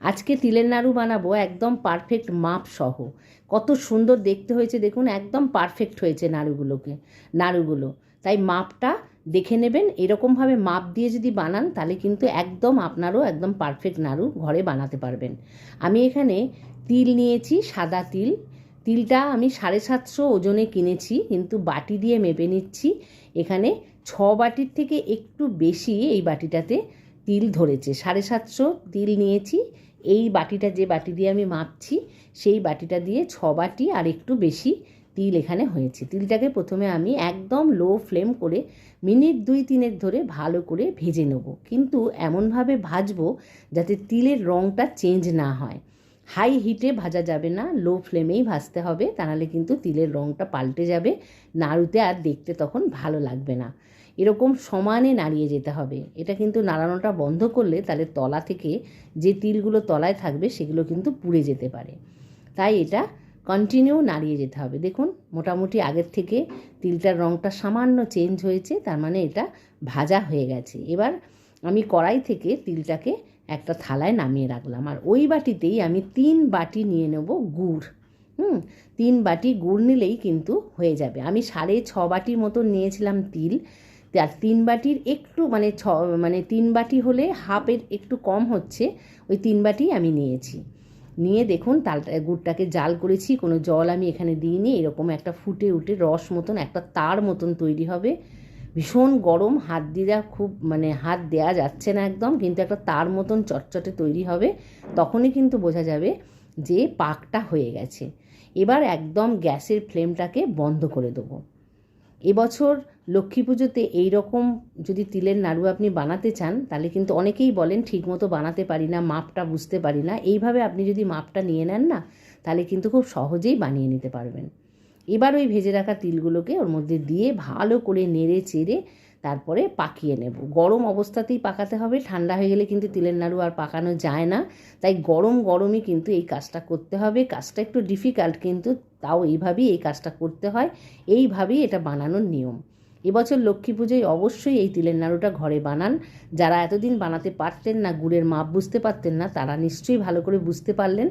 আজকে তিলের নাড়ু বানাবো, একদম পারফেক্ট মাপ সহ। কত সুন্দর দেখতে হয়েছে, দেখুন, একদম পারফেক্ট হয়েছে নাড়ুগুলোকে, নাড়ুগুলো। তাই মাপটা দেখে নেবেন, এরকমভাবে মাপ দিয়ে যদি বানান, তাহলে কিন্তু একদম আপনারও একদম পারফেক্ট নাড়ু ঘরে বানাতে পারবেন। আমি এখানে তিল নিয়েছি, সাদা তিল। তিলটা আমি সাড়ে সাতশো ওজনে কিনেছি, কিন্তু বাটি দিয়ে মেপে নিচ্ছি। এখানে ছ বাটির থেকে একটু বেশি এই বাটিটাতে তিল ধরেছে। সাড়ে সাতশো তিল নিয়েছি এই বাটিটা যে বাটি দিয়ে আমি মাপছি, সেই বাটিটা দিয়ে ছ বাটি আর একটু বেশি তিল এখানে হয়েছে। তিলটাকে প্রথমে আমি একদম লো ফ্লেম করে মিনিট দুই তিনের ধরে ভালো করে ভেজে নেব। কিন্তু এমনভাবে ভাজবো যাতে তিলের রঙটা চেঞ্জ না হয়। হাই হিটে ভাজা যাবে না, লো ফ্লেমেই ভাজতে হবে তা নাহলে কিন্তু তিলের রঙটা পাল্টে যাবে, নাড়ুতে আর দেখতে তখন ভালো লাগবে না। এরকম সমানে নাড়িয়ে যেতে হবে। এটা কিন্তু নাড়ানোটা বন্ধ করলে তাহলে তলা থেকে যে তিলগুলো তলায় থাকবে, সেগুলো কিন্তু পুড়ে যেতে পারে। তাই এটা কন্টিনিউ নাড়িয়ে যেতে হবে। দেখুন, মোটামুটি আগের থেকে তিলটার রঙটা সামান্য চেঞ্জ হয়েছে, তার মানে এটা ভাজা হয়ে গেছে। এবার আমি কড়াই থেকে তিলটাকে একটা থালায় নামিয়ে রাখলাম। আর ওই বাটিতেই আমি তিন বাটি নিয়ে নেব গুড়। হুম, তিন বাটি গুড় নিলেই কিন্তু হয়ে যাবে। আমি সাড়ে ছ বাটির মতো নিয়েছিলাম তিল। আর তিন বাটির একটু মানে ছ মানে তিন বাটি হলে হাফের একটু কম হচ্ছে, ওই তিন বাটি আমি নিয়েছি। নিয়ে দেখুন তালটা গুড়টাকে জাল করেছি, কোনো জল আমি এখানে দিইনি। এরকম একটা ফুটে উঠে রস মতন, একটা তার মতন তৈরি হবে। ভীষণ গরম, হাত দিয়ে খুব মানে হাত দেয়া যাচ্ছে না একদম, কিন্তু একটা তার মতন চটচটে তৈরি হবে, তখনই কিন্তু বোঝা যাবে যে পাকটা হয়ে গেছে। এবার একদম গ্যাসের ফ্লেমটাকে বন্ধ করে দেবো। এবছর লক্ষ্মী পুজোতে এই রকম যদি তিলের নাড়ু আপনি বানাতে চান, তাহলে কিন্তু অনেকেই বলেন ঠিকমতো বানাতে পারি না, মাপটা বুঝতে পারি না। এইভাবে আপনি যদি মাপটা নিয়ে নেন না, তাহলে কিন্তু খুব সহজেই বানিয়ে নিতে পারবেন। এবার ওই ভেজে রাখা তিলগুলোকে ওর মধ্যে দিয়ে ভালো করে নেড়ে চেড়ে তারপরে পাকিয়ে নেব। গরম অবস্থাতেই পাকাতে হবে। ঠান্ডা হয়ে গেলে কিন্তু তিলের নাড়ু আর পাকানো যায় না। তাই গরম গরমই কিন্তু এই কাজটা করতে হবে। কাজটা একটু ডিফিকাল্ট কিন্তু তাও এইভাবেই এই কাজটা করতে হয়। এইভাবেই এটা বানানোর নিয়ম। এবছর লক্ষ্মী পুজোয় অবশ্যই এই তিলের নাড়ুটা ঘরে বানান। যারা এতদিন বানাতে পারতেন না, গুড়ের মাপ বুঝতে পারতেন না, তারা নিশ্চয়ই ভালো করে বুঝতে পারলেন।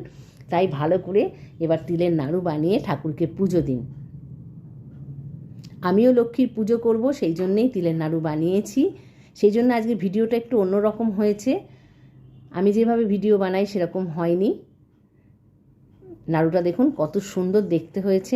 তাই ভালো করে এবার তিলের নাড়ু বানিয়ে ঠাকুরকে পুজো দিন। আমিও লক্ষ্মীর পুজো করব, সেই জন্যেই তিলের নাড়ু বানিয়েছি। সেই জন্য আজকে ভিডিওটা একটু অন্যরকম হয়েছে। আমি যেভাবে ভিডিও বানাই সেরকম হয়নি। নাড়ুটা দেখুন কত সুন্দর দেখতে হয়েছে।